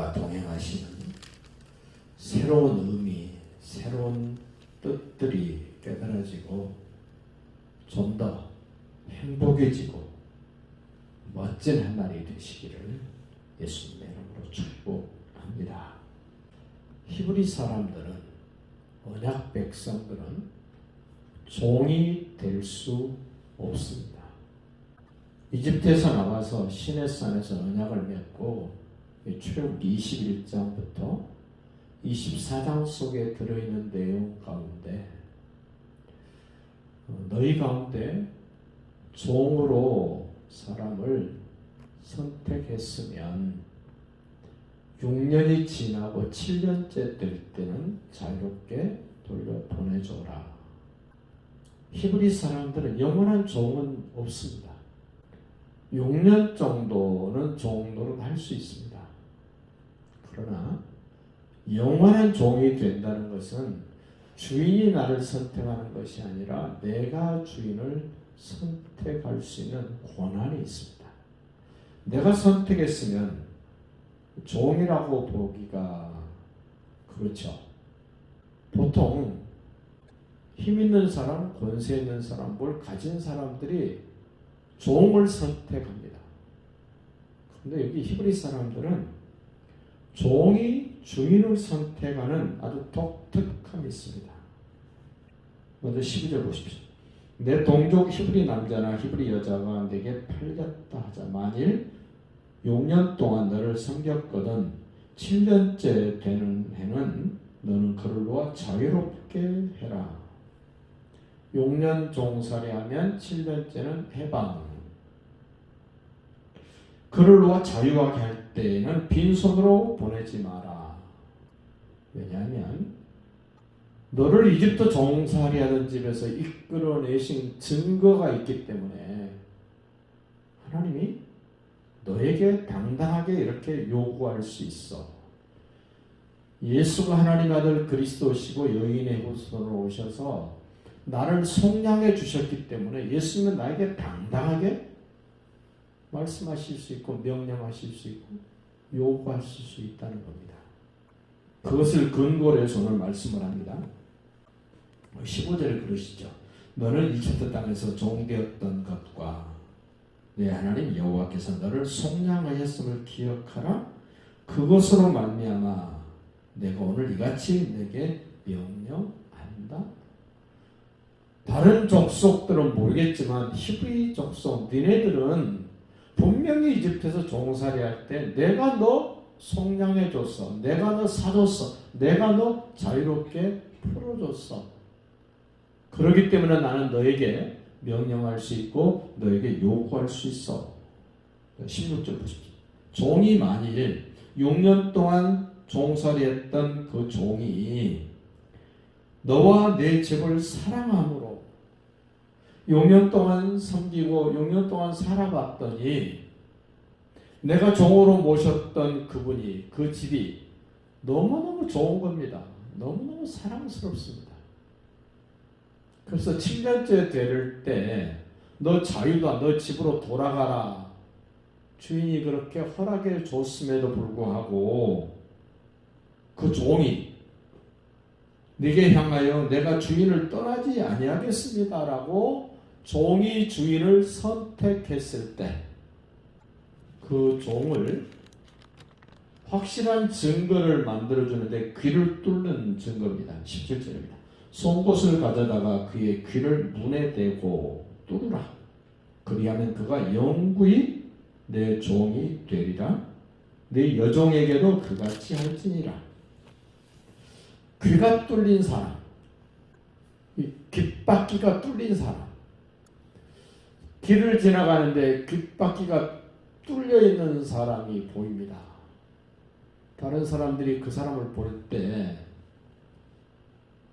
여러분과 동행하시는 새로운 의미, 새로운 뜻들이 깨달아지고 좀 더 행복해지고 멋진 한 날이 되시기를 예수님의 이름으로 축복합니다. 히브리 사람들은 언약 백성들은 종이 될 수 없습니다. 이집트에서 나와서 시내산에서 언약을 맺고 출애굽 21장부터 24장 속에 들어있는 내용 가운데 어, 너희 가운데 종으로 사람을 선택했으면 6년이 지나고 7년째 될 때는 자유롭게 돌려 보내줘라. 히브리 사람들은 영원한 종은 없습니다. 6년 정도는 종 노릇할 수 있습니다. 그러나 영원한 종이 된다는 것은 주인이 나를 선택하는 것이 아니라 내가 주인을 선택할 수 있는 권한이 있습니다. 내가 선택했으면 종이라고 보기가 그렇죠. 보통 힘 있는 사람, 권세 있는 사람, 뭘 가진 사람들이 종을 선택합니다. 근데 여기 히브리 사람들은 종이 주인을 선택하는 아주 독특함이 있습니다. 먼저 12절 보십시오. 내 동족 히브리 남자나 히브리 여자가 내게 팔렸다 하자. 만일 6년 동안 너를 섬겼거든 7년째 되는 해는 너는 그를 놓아 자유롭게 해라. 6년 종살이 하면 7년째는 해방. 그를 놓아 자유하게 할 때에는 빈손으로 보내지 마라. 왜냐하면 너를 이집트 종살이 하던 집에서 이끌어내신 증거가 있기 때문에 하나님이 너에게 당당하게 이렇게 요구할 수 있어. 예수가 하나님 아들 그리스도시고 여인의 후손으로 오셔서 나를 속량해 주셨기 때문에 예수님은 나에게 당당하게 말씀하실 수 있고 명령하실 수 있고 요구하실 수 있다는 겁니다. 그것을 근거로 해서 오늘 말씀을 합니다. 15절에 그러시죠. 너는 이집트 땅에서 종되었던 것과 내 하나님 여호와께서 너를 속량하였음을 기억하라. 그것으로 말미암아 내가 오늘 이같이 내게 명령한다. 다른 족속들은 모르겠지만 히브리 족속 니네들은 분명히 이집트에서 종살이 할 때 내가 너 속량해 줬어. 내가 너 사줬어. 내가 너 자유롭게 풀어줬어. 그렇기 때문에 나는 너에게 명령할 수 있고 너에게 요구할 수 있어. 16절 보십시오. 종이 만일 6년 동안 종살이 했던 그 종이 너와 내 집을 사랑함으로 6년 동안 섬기고 6년 동안 살아봤더니 내가 종으로 모셨던 그분이 그 집이 너무너무 좋은 겁니다. 너무너무 사랑스럽습니다. 그래서 7년째 될 때 너 자유다. 너 집으로 돌아가라. 주인이 그렇게 허락해 줬음에도 불구하고 그 종이 네게 향하여 내가 주인을 떠나지 아니하겠습니다라고 종이 주인을 선택했을 때 그 종을 확실한 증거를 만들어주는데 귀를 뚫는 증거입니다. 17절입니다. 송곳을 가져다가 그의 귀를 문에 대고 뚫으라. 그리하면 그가 영구히 내 종이 되리라. 내 여종에게도 그같이 할지니라. 귀가 뚫린 사람, 귓바퀴가 뚫린 사람, 길을 지나가는데 귓바퀴가 뚫려 있는 사람이 보입니다. 다른 사람들이 그 사람을 볼 때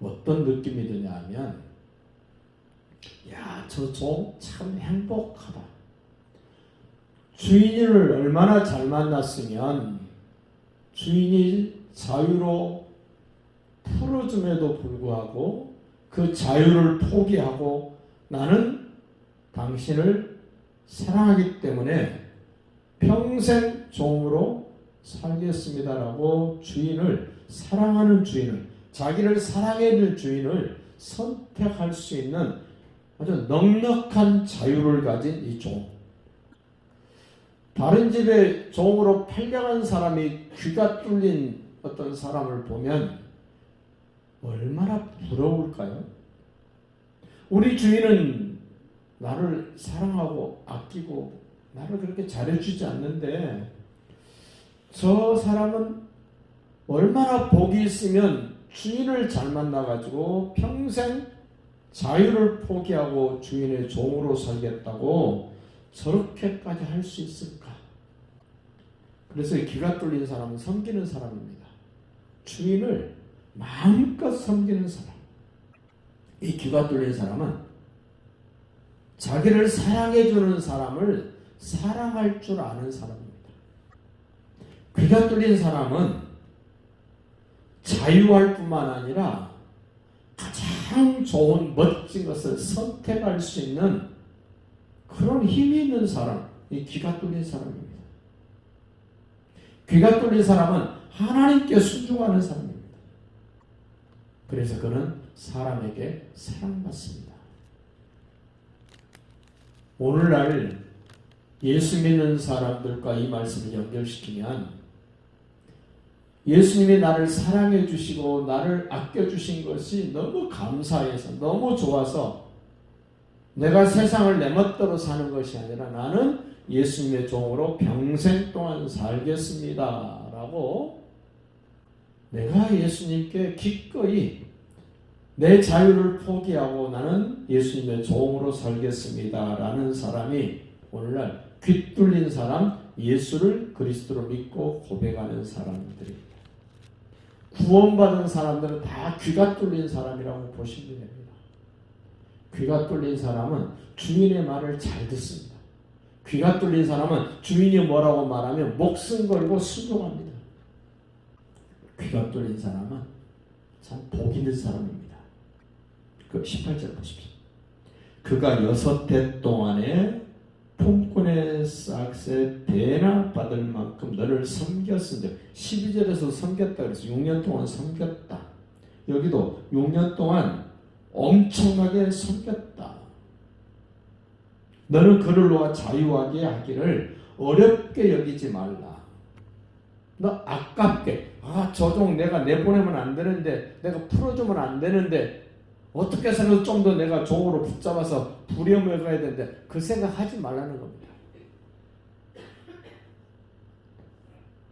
어떤 느낌이 드냐 하면 야, 저 종 참 행복하다. 주인을 얼마나 잘 만났으면 주인이 자유로 풀어줌에도 불구하고 그 자유를 포기하고 나는 당신을 사랑하기 때문에 평생 종으로 살겠습니다라고 주인을 사랑하는 주인을 자기를 사랑해 줄 주인을 선택할 수 있는 아주 넉넉한 자유를 가진 이 종. 다른 집에 종으로 팔려간 사람이 귀가 뚫린 어떤 사람을 보면 얼마나 부러울까요? 우리 주인은 나를 사랑하고 아끼고 나를 그렇게 잘해주지 않는데 저 사람은 얼마나 복이 있으면 주인을 잘 만나가지고 평생 자유를 포기하고 주인의 종으로 살겠다고 저렇게까지 할 수 있을까? 그래서 이 기가 뚫린 사람은 섬기는 사람입니다. 주인을 마음껏 섬기는 사람. 이 귀가 뚫린 사람은 자기를 사랑해주는 사람을 사랑할 줄 아는 사람입니다. 귀가 뚫린 사람은 자유할 뿐만 아니라 가장 좋은 멋진 것을 선택할 수 있는 그런 힘이 있는 사람, 이 귀가 뚫린 사람입니다. 귀가 뚫린 사람은 하나님께 순종하는 사람입니다. 그래서 그는 사람에게 사랑받습니다. 오늘날 예수 믿는 사람들과 이 말씀을 연결시키면 예수님이 나를 사랑해 주시고 나를 아껴 주신 것이 너무 감사해서 너무 좋아서 내가 세상을 내 멋대로 사는 것이 아니라 나는 예수님의 종으로 평생 동안 살겠습니다. 라고 내가 예수님께 기꺼이 내 자유를 포기하고 나는 예수님의 종으로 살겠습니다. 라는 사람이 오늘날 귀 뚫린 사람, 예수를 그리스도로 믿고 고백하는 사람들입니다. 구원받은 사람들은 다 귀가 뚫린 사람이라고 보시면 됩니다. 귀가 뚫린 사람은 주인의 말을 잘 듣습니다. 귀가 뚫린 사람은 주인이 뭐라고 말하면 목숨 걸고 순종합니다. 귀가 뚫린 사람은 참 복 있는 사람입니다. 그 18절 보십시오. 그가 여섯 해 동안에 품꾼의 싹새 대나 받을 만큼 너를 섬겼은데 12절에서 섬겼다 그래서 6년 동안 섬겼다. 여기도 6년 동안 엄청나게 섬겼다. 너는 그를 놓아 자유하게 하기를 어렵게 여기지 말라. 너 아깝게 아 저 종 내가 내보내면 안 되는데 내가 풀어주면 안 되는데 어떻게 해서는 좀 더 내가 종으로 붙잡아서 부려먹어야 되는데 그 생각하지 말라는 겁니다.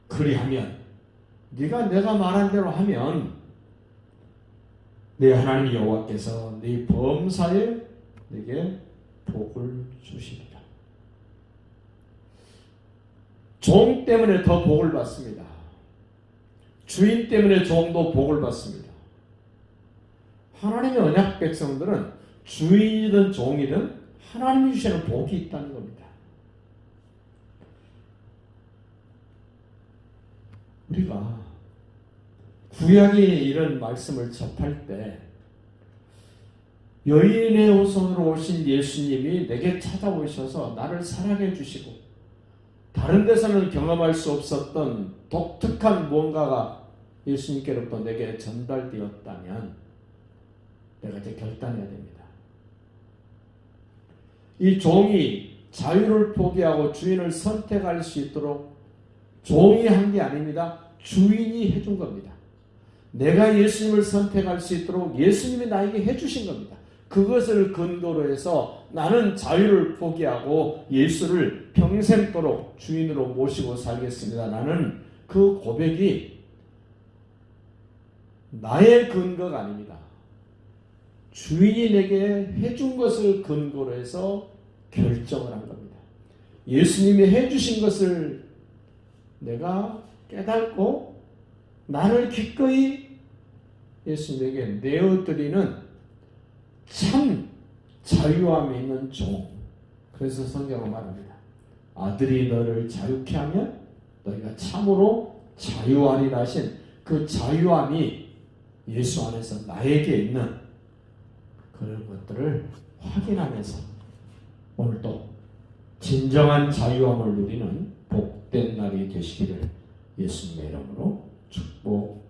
그리하면 네가 내가 말한 대로 하면 내 하나님 여호와께서 네 범사에 내게 복을 주시리라. 종 때문에 더 복을 받습니다. 주인 때문에 종도 복을 받습니다. 하나님의 언약 백성들은 주인이든 종이든 하나님이 주시는 복이 있다는 겁니다. 우리가 구약이 이런 말씀을 접할 때 여인의 후손으로 오신 예수님이 내게 찾아오셔서 나를 사랑해 주시고 다른 데서는 경험할 수 없었던 독특한 무언가가 예수님께로부터 내게 전달되었다면 내가 이제 결단해야 됩니다. 이 종이 자유를 포기하고 주인을 선택할 수 있도록 종이 한 게 아닙니다. 주인이 해준 겁니다. 내가 예수님을 선택할 수 있도록 예수님이 나에게 해주신 겁니다. 그것을 근거로 해서 나는 자유를 포기하고 예수를 평생도록 주인으로 모시고 살겠습니다. 나는 그 고백이 나의 근거가 아닙니다. 주인이 내게 해준 것을 근거로 해서 결정을 한 겁니다. 예수님이 해주신 것을 내가 깨닫고 나를 기꺼이 예수님에게 내어드리는 참 자유함이 있는 종. 그래서 성경은 말합니다. 아들이 너를 자유케 하면 너희가 참으로 자유하리라 하신 그 자유함이 예수 안에서 나에게 있는 그런 것들을 확인하면서 오늘도 진정한 자유함을 누리는 복된 날이 되시기를 예수님의 이름으로 축복합니다.